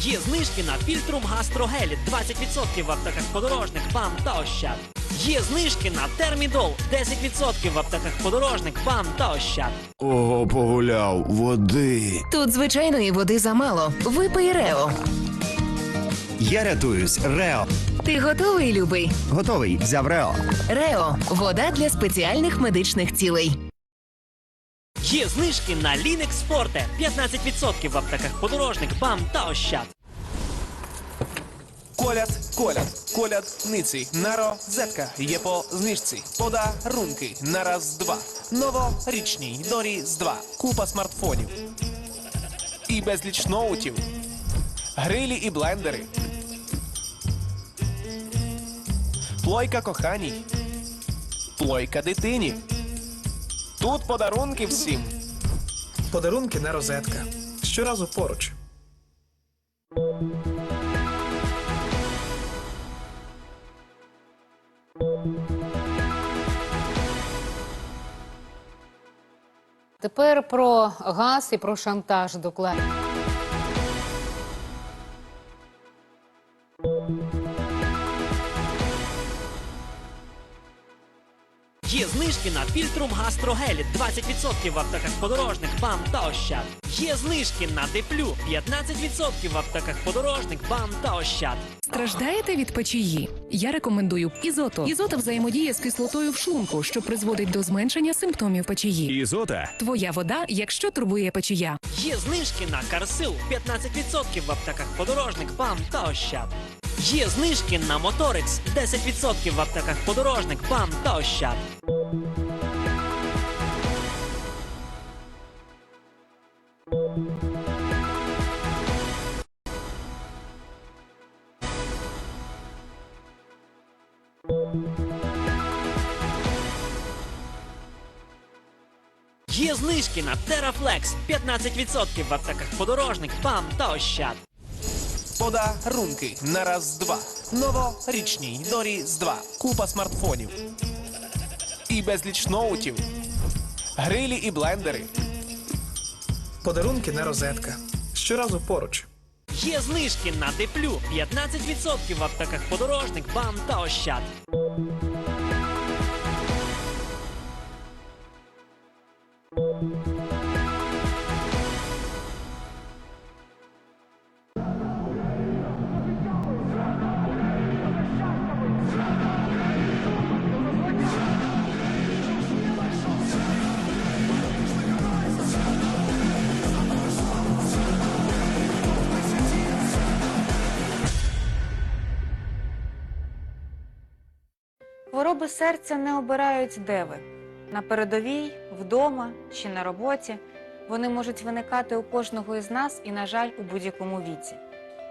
Є знижки на фільтрум гастрогель 20% в аптеках подорожник, ПАМ та Ощад. Є знижки на термідол 10% в аптеках подорожник, ПАМ та Ощад. Ого, погуляв, води. Тут звичайної води замало. Випий Рео. Я рятуюсь. Рео. Ти готовий, любий? Готовий. Взяв Рео. Рео вода для спеціальних медичних цілей. Є знижки на Лінекс Форте 15% в аптеках подорожник, ПАМ та Ощад. Коляд, коляд, колядниці, на розетка є по знижці. Подарунки на раз два. Новорічні до Різдва. Купа смартфонів. І безліч ноутів. Грилі і блендери. Плойка коханій. Плойка дитині. Тут подарунки всім. Подарунки не розетка. Щоразу поруч. Тепер про газ і про шантаж докладно. Є знижки на фільтрум гастрогель 20% в аптеках подорожник, ПАМ та Ощад. Є знижки на Деплю 15% в аптеках подорожник, ПАМ та Ощад. Страждаєте від печії? Я рекомендую ізото. Ізота взаємодіє з кислотою в шлунку, що призводить до зменшення симптомів печії. Ізота. Твоя вода, якщо турбує печія. Є знижки на Карсил 15% в аптеках подорожник, ПАМ та Ощад. Є знижки на Моторикс 10% в аптеках подорожник, ПАМ та. Є знижки на Терафлекс 15% в аптеках подорожник, ПАМ та Ощад. Подарунки на раз два. Новорічні до Різдва. Купа смартфонів. І безліч ноутів. Грилі і блендери. Подарунки не розетка. Щоразу поруч. Є знижки на Деплю 15% в аптеках подорожник, БАМ та Ощад. Хвороби серця не обирають де ви на передовій, вдома чи на роботі. Вони можуть виникати у кожного із нас і, на жаль, у будь-якому віці.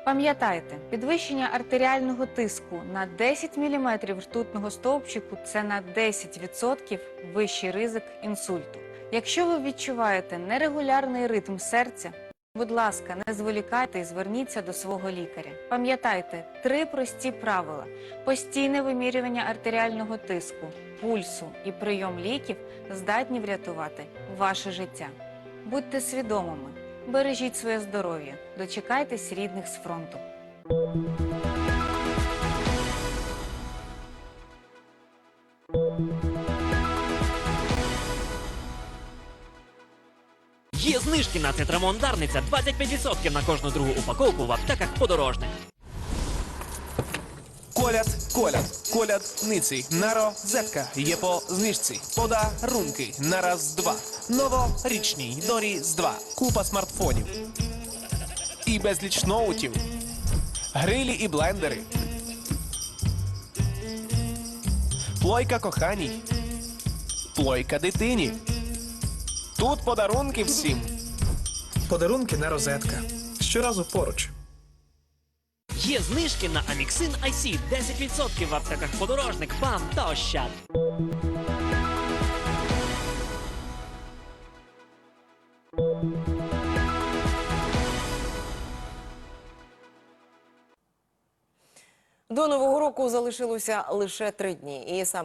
Пам'ятайте, підвищення артеріального тиску на 10 мм ртутного стовпчику це на 10% вищий ризик інсульту. Якщо ви відчуваєте нерегулярний ритм серця, Будь ласка, не зволікайте і зверніться до свого лікаря. Пам'ятайте три прості правила: постійне вимірювання артеріального тиску, пульсу і прийом ліків здатні врятувати ваше життя. Будьте свідомими, бережіть своє здоров'я, дочекайтесь рідних з фронту. Є знижки на цитрамон Дарниця 25% на кожну другу упаковку в аптеках подорожник. Коляд, коляд, колядниці, на розетка є по знижці. Подарунки на раз два. Новорічні до Різдва. Купа смартфонів. І безліч ноутів. Грилі і блендери. Плойка коханій. Плойка дитині. Тут подарунки всім. Подарунки не розетка. Щоразу поруч. Є знижки на Аміксин IC 10% в аптеках подорожник, ПАМ та Ощад. До нового року залишилося лише три дні, і саме